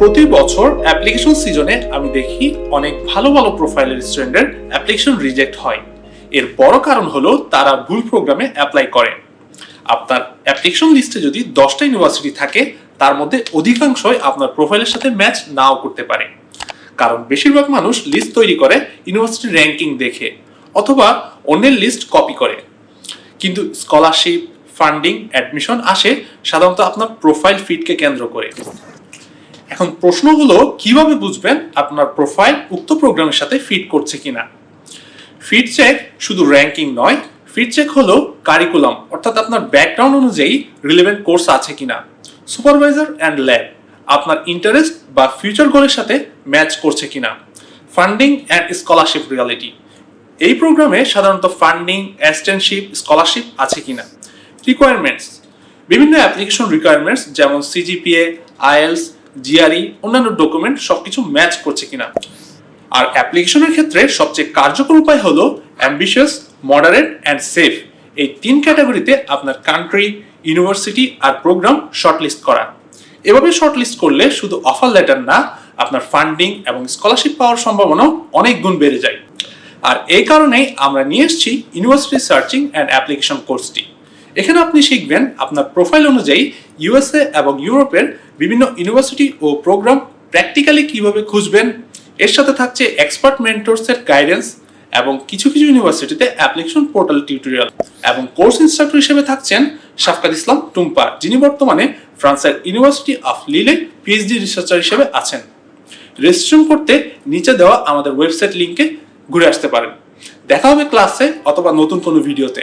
প্রতি বছর অ্যাপ্লিকেশন সিজনে আমি দেখি অনেক ভালো ভালো প্রোফাইলের স্টুডেন্টের অ্যাপ্লিকেশন রিজেক্ট হয়। এর বড় কারণ হলো তারা ভুল প্রোগ্রামে অ্যাপ্লাই করে। আপনার অ্যাপ্লিকেশন লিস্টে যদি দশটা ইউনিভার্সিটি থাকে, তার মধ্যে অধিকাংশই আপনার প্রোফাইলের সাথে ম্যাচ নাও করতে পারে। কারণ বেশিরভাগ মানুষ লিস্ট তৈরি করে ইউনিভার্সিটি র্যাঙ্কিং দেখে অথবা অন্যের লিস্ট কপি করে। কিন্তু স্কলারশিপ ফান্ডিং অ্যাডমিশন আসে সাধারণত আপনার প্রোফাইল ফিটকে কেন্দ্র করে। এখন প্রশ্ন হলো কীভাবে বুঝবেন আপনার প্রোফাইল উক্ত প্রোগ্রামের সাথে ফিট করছে কিনা? ফিট চেক শুধু র্যাঙ্কিং নয় ফিট চেক হলো কারিকুলাম অর্থাৎ আপনার ব্যাকগ্রাউন্ড অনুযায়ী রিলেভেন্ট কোর্স আছে কিনা। সুপারভাইজার অ্যান্ড ল্যাব আপনার ইন্টারেস্ট বা ফিউচার গোলের সাথে ম্যাচ করছে কিনা। ফান্ডিং অ্যান্ড স্কলারশিপ রিয়ালিটি এই প্রোগ্রামে সাধারণত ফান্ডিং অ্যাসিস্ট্যান্টশিপ স্কলারশিপ আছে কিনা। রিকোয়ারমেন্টস বিভিন্ন অ্যাপ্লিকেশন রিকোয়ারমেন্টস যেমন সিজিপিএ আইএলস জিআরই, অন্যান্য ডকুমেন্ট সবকিছু ম্যাচ করছে কিনা। আর অ্যাপ্লিকেশনের ক্ষেত্রে সবচেয়ে কার্যকর উপায় হলো অ্যাম্বিশিয়াস মডারেট অ্যান্ড সেফ এই তিন ক্যাটাগরিতে আপনার কান্ট্রি ইউনিভার্সিটি আর প্রোগ্রাম শর্টলিস্ট করা। এভাবে শর্টলিস্ট করলে শুধু অফার লেটার না, আপনার ফান্ডিং এবং স্কলারশিপ পাওয়ার সম্ভাবনাও অনেক গুণ বেড়ে যায়। আর এই কারণেই আমরা নিয়ে এসেছি ইউনিভার্সিটি সার্চিং অ্যান্ড অ্যাপ্লিকেশন কোর্সটি এখানে আপনি শিখবেন আপনার প্রোফাইল অনুযায়ী ইউএসএ এবং ইউরোপের বিভিন্ন ইউনিভার্সিটি ও প্রোগ্রাম প্র্যাকটিক্যালি কীভাবে খুঁজবেন। এর সাথে থাকছে এক্সপার্ট মেন্টরসের গাইডেন্স এবং কিছু কিছু ইউনিভার্সিটিতে অ্যাপ্লিকেশন পোর্টাল টিউটোরিয়াল এবং কোর্স ইনস্ট্রাক্টর হিসেবে থাকছেন শাফকাত ইসলাম টুম্পা, যিনি বর্তমানে ফ্রান্সের University of Lille PhD researcher হিসেবে আছেন। রেজিস্ট্রেশন করতে নিচে দেওয়া আমাদের ওয়েবসাইট লিঙ্কে ঘুরে আসতে পারেন। দেখা হবে ক্লাসে অথবা নতুন কোনো ভিডিওতে